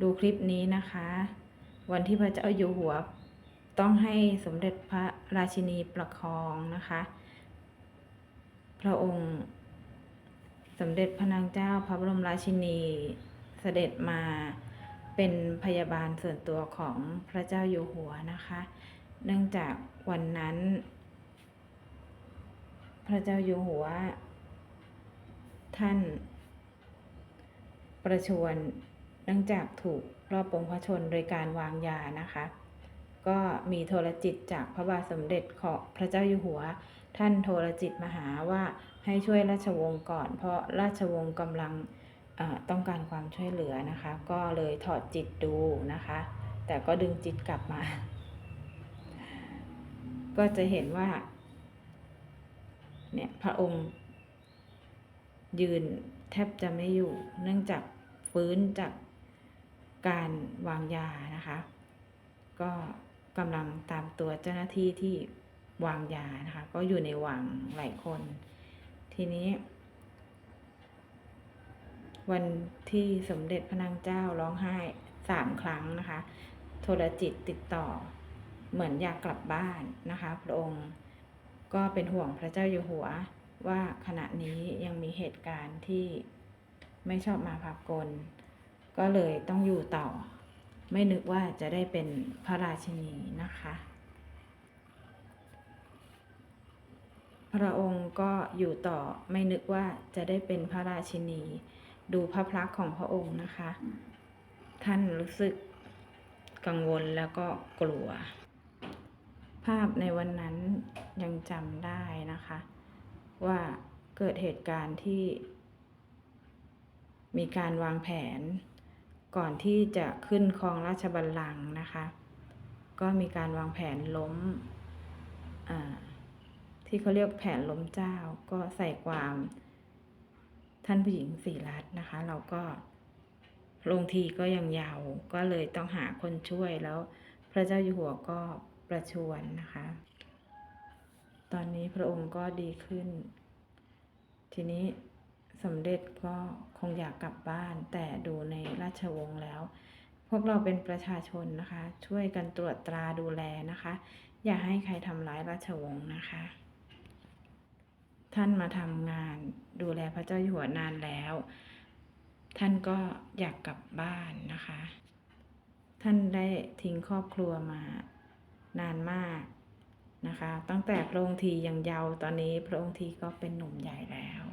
ดูคลิปนี้นะคะ วันที่พระเจ้าอยู่หัว ต้องให้สมเด็จพระราชินีประคองนะคะ พระองค์ สมเด็จพระนางเจ้าพระบรมราชินีเสด็จมาเป็นพยาบาลส่วนตัวของพระเจ้าอยู่หัวนะคะ เนื่องจากวันนั้น พระเจ้าอยู่หัว ท่านประชวร เนื่องจากถูกรอบปงพระชนโดยการวางยานะคะ ก็มีโทรจิตจากพระบาทสมเด็จของพระเจ้าอยู่หัว ท่านโทรจิตมาหาว่าให้ช่วยราชวงศ์ก่อน เพราะราชวงศ์กำลังต้องการความช่วยเหลือนะคะ ก็เลยถอดจิตดูนะคะ แต่ก็ดึงจิตกลับมา ก็จะเห็นว่าเนี่ยพระองค์ยืนแทบจะไม่อยู่ เนื่องจากฟื้นจาก การวางยานะคะ ก็กำลังตามตัวเจ้าหน้าที่ที่วางยานะคะ ก็อยู่ในวังหลายคน ทีนี้ วันที่สมเด็จพระนางเจ้าร้องไห้สามครั้งนะคะ โทรจิตติดต่อเหมือนอยากกลับบ้านนะคะ พระองค์ก็เป็นห่วงพระเจ้าอยู่หัวว่าขณะนี้ยังมีเหตุการณ์ที่ไม่ชอบมาพากล ก็เลยต้องอยู่ต่อ ไม่นึกว่าจะได้เป็นพระราชินีนะคะ พระองค์ก็อยู่ต่อไม่นึกว่าจะได้เป็นพระราชินี ดูพระพักษ์ของพระองค์นะคะ ท่านรู้สึกกังวลแล้วก็กลัว ภาพในวันนั้นยังจำได้นะคะ ว่าเกิดเหตุการณ์ที่มีการวางแผน ก่อนที่จะขึ้นครองราชบัลลังก์นะคะ ก็มีการวางแผนล้มที่เขาเรียกแผนล้มเจ้าก็ใส่ความท่านผู้หญิงสีรัตน์นะคะ เราก็ลงทีก็ยังยาวก็เลยต้องหาคนช่วยแล้ว พระเจ้าอยู่หัวก็ประชวรนะคะ ตอนนี้พระองค์ก็ดีขึ้น ทีนี้ สมเด็จก็คงอยากกลับบ้าน แต่ดูในราชวงศ์แล้ว พวกเราเป็นประชาชนนะคะ ช่วยกันตรวจตราดูแลนะคะ อย่าให้ใครทำร้ายราชวงศ์นะคะ ท่านมาทำงานดูแลพระเจ้าอยู่หัวนานแล้ว ท่านก็อยากกลับบ้านนะคะ ท่านได้ทิ้งครอบครัวมานานมากนะคะ ตั้งแต่พระองค์ทียังเยาว์ตอนนี้พระองค์ทีก็เป็นหนุ่มใหญ่แล้ว